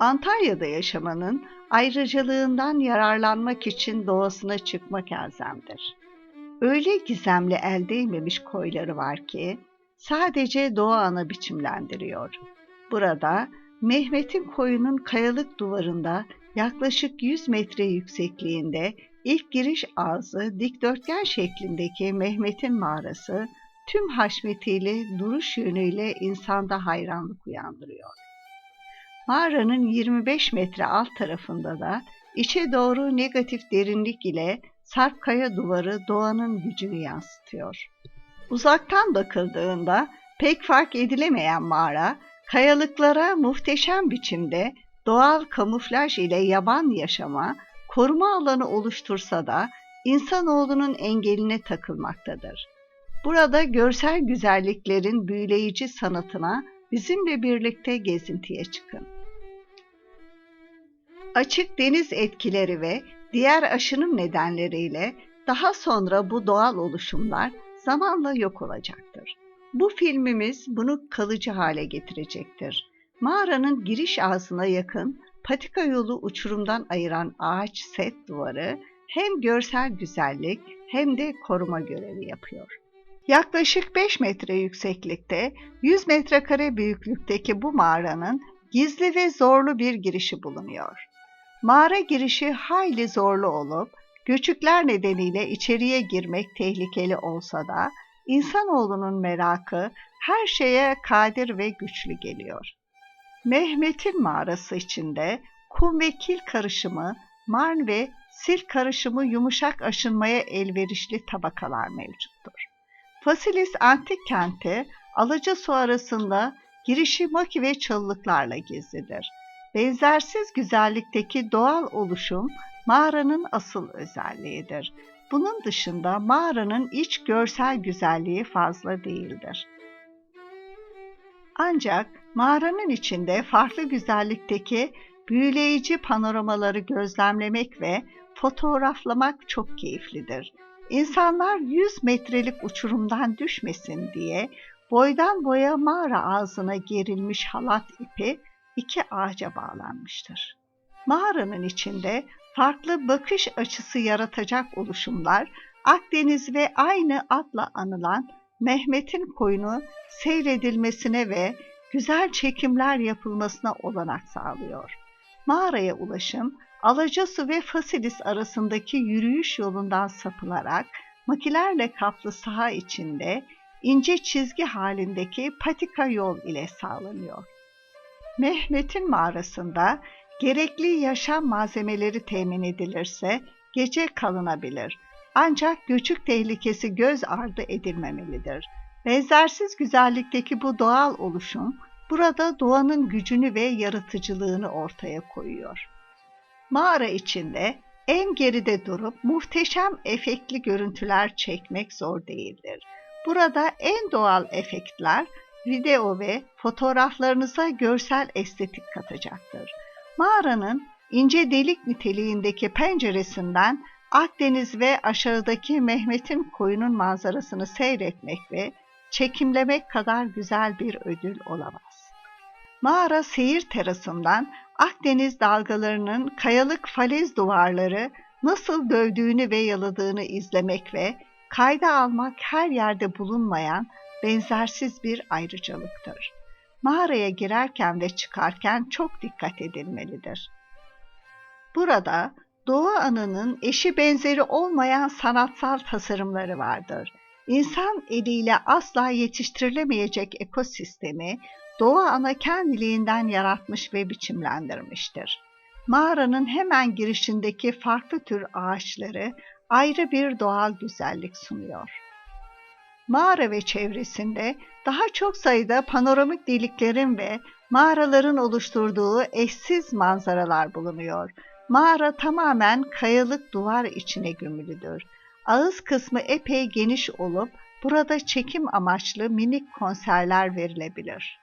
Antalya'da yaşamanın ayrıcalığından yararlanmak için doğasına çıkmak elzemdir. Öyle gizemli el değmemiş koyları var ki sadece doğa ana biçimlendiriyor. Burada Mehmet'in koyunun kayalık duvarında yaklaşık 100 metre yüksekliğinde ilk giriş ağzı dikdörtgen şeklindeki Mehmet'in mağarası tüm haşmetiyle, duruş yönüyle insanda hayranlık uyandırıyor. Mağaranın 25 metre alt tarafında da içe doğru negatif derinlik ile sarp kaya duvarı doğanın gücünü yansıtıyor. Uzaktan bakıldığında pek fark edilemeyen mağara, kayalıklara muhteşem biçimde doğal kamuflaj ile yaban yaşama, koruma alanı oluştursa da insanoğlunun engeline takılmaktadır. Burada görsel güzelliklerin büyüleyici sanatına bizimle birlikte gezintiye çıkın. Açık deniz etkileri ve diğer aşınım nedenleriyle daha sonra bu doğal oluşumlar zamanla yok olacaktır. Bu filmimiz bunu kalıcı hale getirecektir. Mağaranın giriş ağzına yakın patika yolu uçurumdan ayıran ağaç set duvarı hem görsel güzellik hem de koruma görevi yapıyor. Yaklaşık 5 metre yükseklikte, 100 metrekare büyüklükteki bu mağaranın gizli ve zorlu bir girişi bulunuyor. Mağara girişi hayli zorlu olup, göçükler nedeniyle içeriye girmek tehlikeli olsa da, insanoğlunun merakı her şeye kadir ve güçlü geliyor. Mehmet'in mağarası içinde kum ve kil karışımı, marn ve sil karışımı yumuşak aşınmaya elverişli tabakalar mevcuttur. Fasilis antik kenti Alaca su arasında girişi maki ve çalılıklarla gizlidir. Benzersiz güzellikteki doğal oluşum mağaranın asıl özelliğidir. Bunun dışında mağaranın iç görsel güzelliği fazla değildir. Ancak mağaranın içinde farklı güzellikteki büyüleyici panoramaları gözlemlemek ve fotoğraflamak çok keyiflidir. İnsanlar 100 metrelik uçurumdan düşmesin diye boydan boya mağara ağzına gerilmiş halat ipi iki ağaca bağlanmıştır. Mağaranın içinde farklı bakış açısı yaratacak oluşumlar Akdeniz ve aynı adla anılan Mehmet'in koyunu seyredilmesine ve güzel çekimler yapılmasına olanak sağlıyor. Mağaraya ulaşım Alacasu ve Fasilis arasındaki yürüyüş yolundan sapılarak makilerle kaplı saha içinde ince çizgi halindeki patika yol ile sağlanıyor. Mehmet'in mağarasında gerekli yaşam malzemeleri temin edilirse gece kalınabilir. Ancak göçük tehlikesi göz ardı edilmemelidir. Benzersiz güzellikteki bu doğal oluşum burada doğanın gücünü ve yaratıcılığını ortaya koyuyor. Mağara içinde en geride durup muhteşem efektli görüntüler çekmek zor değildir. Burada en doğal efektler video ve fotoğraflarınıza görsel estetik katacaktır. Mağaranın ince delik niteliğindeki penceresinden Akdeniz ve aşağıdaki Mehmet'in koyunun manzarasını seyretmek ve çekimlemek kadar güzel bir ödül olamaz. Mağara seyir terasından Akdeniz dalgalarının kayalık falez duvarları nasıl dövdüğünü ve yaladığını izlemek ve kayda almak her yerde bulunmayan benzersiz bir ayrıcalıktır. Mağaraya girerken ve çıkarken çok dikkat edilmelidir. Burada Doğu Anı'nın eşi benzeri olmayan sanatsal tasarımları vardır. İnsan eliyle asla yetiştirilemeyecek ekosistemi Doğu Ana kendiliğinden yaratmış ve biçimlendirmiştir. Mağaranın hemen girişindeki farklı tür ağaçları ayrı bir doğal güzellik sunuyor. Mağara ve çevresinde daha çok sayıda panoramik deliklerin ve mağaraların oluşturduğu eşsiz manzaralar bulunuyor. Mağara tamamen kayalık duvar içine gömülüdür. Ağız kısmı epey geniş olup burada çekim amaçlı minik konserler verilebilir.